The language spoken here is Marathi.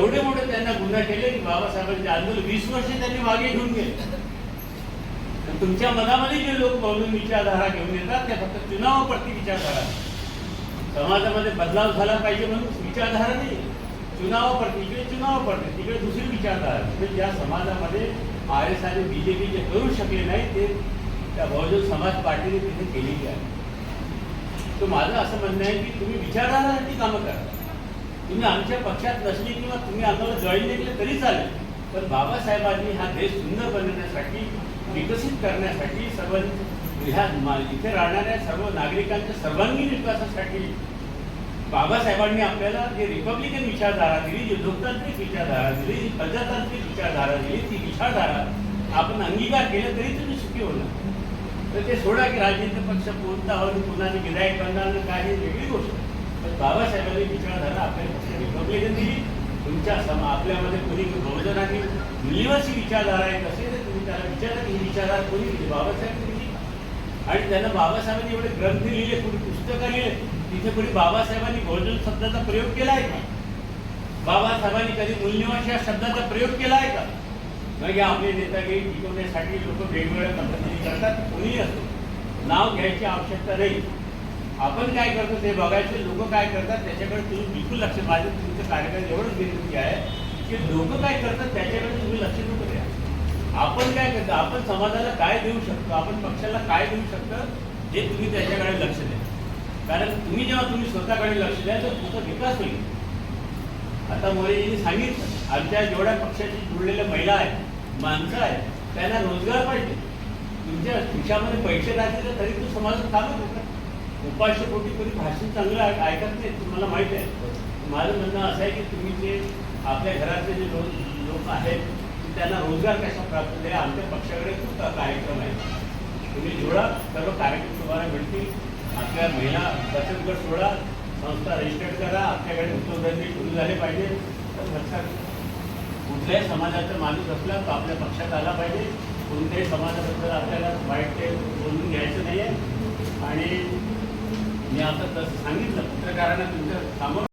पूर्ण केले, की बाबासाहेबांचे आंदोलन वीस वर्ष त्यांनी मागे घेऊन गेले. तुमच्या मनामध्ये जे लोक म्हणून विचारधारा घेऊन येतात ते फक्त चुनावाप्रती विचारधारा. समाजामध्ये बदलाव झाला पाहिजे म्हणून विचारधारा नाही. चुनावाप्रती इकडे चुनावाप्रती तिकडे दुसरी विचारधारा. म्हणजे ज्या समाजामध्ये आर एस आणि बी जे पी जे करू शकले नाही, ते त्या बहुजन समाज पार्टीने तिथे केलेली आहे. तर माझं असं म्हणणं आहे की तुम्ही विचारधारासाठी कामं करा. तुम्ही आमच्या पक्षात नसली किंवा तुम्ही आम्हाला जॉईन नाही केलं तरी चालेल. पण बाबासाहेबांनी हा देश सुंदर बनवण्यासाठी विकसित करण्यासाठी सर्व ह्या इथे राहणाऱ्या सर्व नागरिकांच्या सर्वांगीण विकासासाठी बाबासाहेबांनी आपल्याला जे रिपब्लिकन विचारधारा दिली जी लोकतांत्रिक विचारधारा दिली जी प्रजातांत्रिक विचारधारा दिली ती विचारधारा आपण अंगीकार केला तरी तुम्ही सुखी होणार. तर ते सोडा की राजकीय पक्ष कोणता हो कोणाने विधायक करणार काय वेगळी गोष्ट. तर बाबासाहेबांनी विचारधारा रिपब्लिकन ही तुमच्या सम आपल्यामध्ये कोणी बहुजनांनी मूल्यवाची विचारधारा एक असेल तर तुम्ही त्याला विचारा की ही विचारधारा कोणी दिली? बाबासाहेब दिली? आणि त्यांना बाबासाहेबांनी एवढे ग्रंथ लिहिले कोणी पुस्तकं लिहिले तिथे कोणी बाबासाहेबांनी बहुजन शब्दाचा प्रयोग केला आहे का? बाबासाहेबांनी कधी मूल्यवान या शब्दाचा प्रयोग केला आहे का? मग हे आपले नेतागिरी टिकवण्यासाठी लोक वेगवेगळ्या पद्धतीने करतात कोणीही असतो नाव घ्यायची आवश्यकता नाही. आपण काय करतो ते बघायचे लोक काय करतात त्याच्याकडे तुम्ही बिलकुल लक्ष माझं तुमचं कार्यक्रम एवढंच विनंती आहे की लोक काय करतात त्याच्याकडे तुम्ही लक्ष नको द्या. आपण काय करतो आपण समाजाला काय देऊ शकतो आपण पक्षाला काय देऊ शकतो हे तुम्ही त्याच्याकडे लक्ष द्या. कारण तुम्ही जेव्हा तुम्ही स्वतःकडे लक्ष द्या तर तुमचा विकास होईल. आता मोरेजींनी सांगितलं आमच्या जेवढ्या पक्षाशी जुळलेल्या महिला आहेत माणसं आहेत त्यांना रोजगार पाहिजे. तुमच्या खिशामध्ये पैसे राहतील तरी तू समाजात चालू होतं. उपास्य पोटी कोणी भाषण चांगलं ऐकत नाही तुम्हाला माहीत आहे. माझं म्हणणं असं आहे की तुम्ही जे आपल्या घरातले जे लोक लोक आहेत त्यांना रोजगार कसा प्राप्त होईल आमच्या पक्षाकडे खूप कार्यक्रम आहे. तुम्ही जोडा सर्व कार्यक्रम तुम्हाला मिळतील. आपल्या महिला बचत गट सोडा संस्था रजिस्टर्ड करा आपल्याकडे उद्योगधंदे सुरू झाले पाहिजे. तर लक्षात कुठल्याही समाजाचा माणूस असला तो आपल्या पक्षात आला पाहिजे. कोणत्याही समाजाबद्दल आपल्याला वाईट ते बोलून घ्यायचं नाही आहे आणि मी आता सांगितलं पत्रकारांना तुमच्यासमोर